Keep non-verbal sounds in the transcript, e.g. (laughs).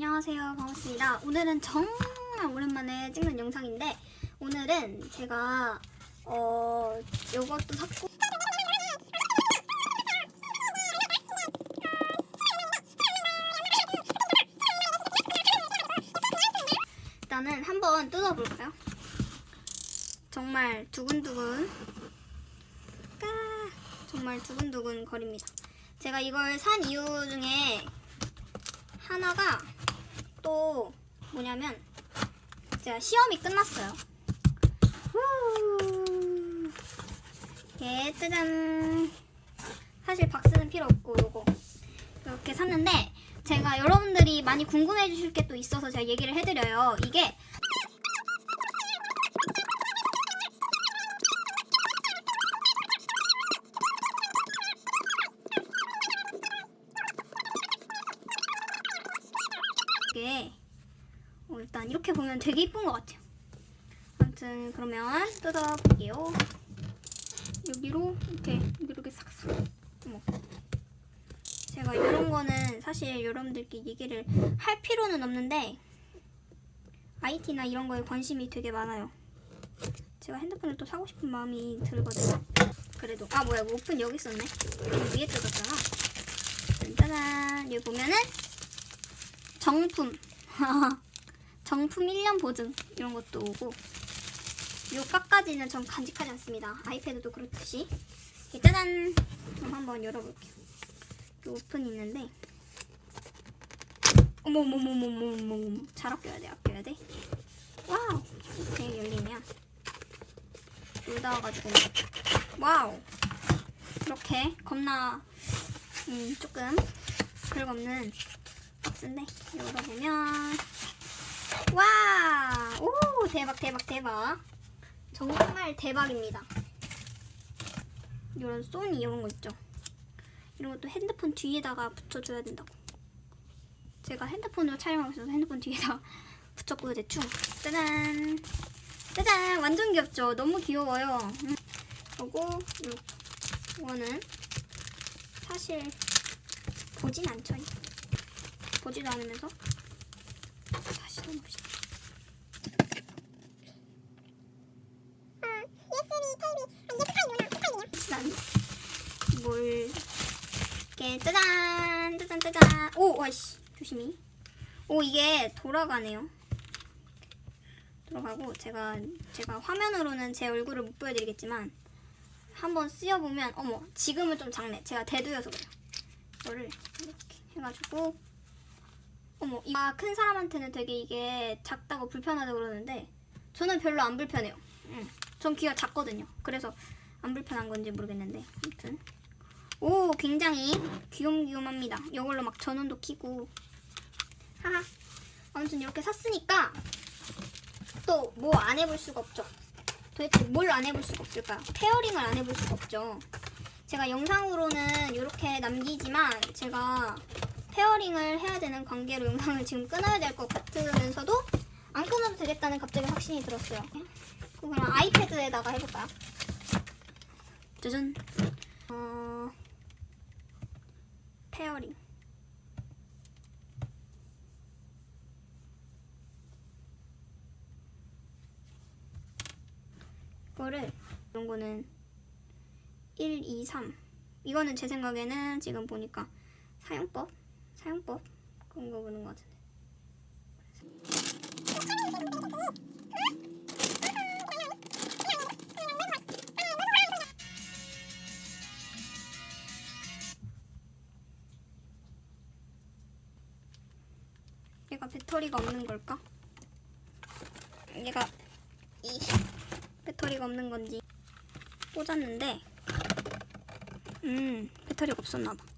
안녕하세요. 반갑습니다. 오늘은 정말 오랜만에 찍는 영상인데 오늘은 제가 어 요것도 샀고 일단은 한번 뜯어볼까요? 정말 두근두근 까 정말 두근두근 거립니다. 제가 이걸 산 이유 중에 하나가 또 뭐냐면 제가 시험이 끝났어요. 후. 예, 짜잔. 사실 박스는 필요 없고 요거 이렇게 샀는데 제가 여러분들이 많이 궁금해 주실 게 또 있어서 제가 얘기를 해드려요. 이게 이게 어, 일단 이렇게 보면 되게 이쁜 것 같아요. 아무튼 그러면 뜯어볼게요. 여기로 이렇게 이렇게 싹싹. 어머. 제가 이런 거는 사실 여러분들께 얘기를 할 필요는 없는데 IT나 이런 거에 관심이 되게 많아요. 제가 핸드폰을 또 사고 싶은 마음이 들거든요. 그래도 아 뭐야 이거 오픈 여기 있었네. 위에 뜯었잖아. 짜잔 여기 보면은 정품. (laughs) 정품 1년 보증 이런 것도 오고 요 깎아지는 전 간직하지 않습니다. 아이패드도 그렇듯이. 이렇게 짜잔! 그럼 한번 열어볼게요. 요 오픈이 있는데. 어머머머머머머머. 잘 아껴야 돼 아껴야 돼. 와우! 이렇게 열리면 물 닿아가지고 와우! 이렇게 겁나 음, 조금 긁없는 박스인데 열어보면 와! 오 대박 대박 대박. 정말 대박입니다. 이런 소니 이런 거 있죠? 이런 것도 핸드폰 뒤에다가 붙여줘야 된다고. 제가 핸드폰으로 촬영하고 있어서 핸드폰 뒤에다 (laughs) 붙였고요 대충. 짜잔. 짜잔. 완전 귀엽죠? 너무 귀여워요. 음. 그리고 요- 이거는 사실 보진 않죠 보지도 않으면서? 다시 넣어봅시다. 일단 뭘? 이렇게 짜잔 짜잔 짜잔. 오 와씨. 조심히. 오 이게 돌아가네요. 돌아가고 제가 제가 화면으로는 제 얼굴을 못 보여드리겠지만 한번 쓰여보면 어머 지금은 좀 작네. 제가 대두여서 그래요. 이거를 이렇게 해가지고 어머, 이큰 사람한테는 되게 이게 작다고 불편하다고 그러는데 저는 별로 안 불편해요. 응. 전 귀가 작거든요. 그래서 안 불편한 건지 모르겠는데 아무튼 오 굉장히 귀염귀염합니다. 이걸로 막 전원도 켜고 하하 아무튼 이렇게 샀으니까 또 뭐 안 해볼 수가 없죠. 도대체 뭘 안 해볼 수가 없을까요? 페어링을 안 해볼 수가 없죠. 제가 영상으로는 이렇게 남기지만 제가 페어링을 해야 되는 관계로 영상을 지금 끊어야 될 것 같으면서도 안 끊어도 되겠다는 갑자기 확신이 들었어요. 그냥 아이패드에다가 해볼까요? 짜잔. 어, 페어링. 이거를 이런 거는 1, 2, 3. 이거는 제 생각에는 지금 보니까 사용법 사용법 그런 거 보는 것 같은데. 얘가 배터리가 없는 걸까? 얘가 이 배터리가 없는 건지 꽂았는데 음 배터리가 없었나 봐.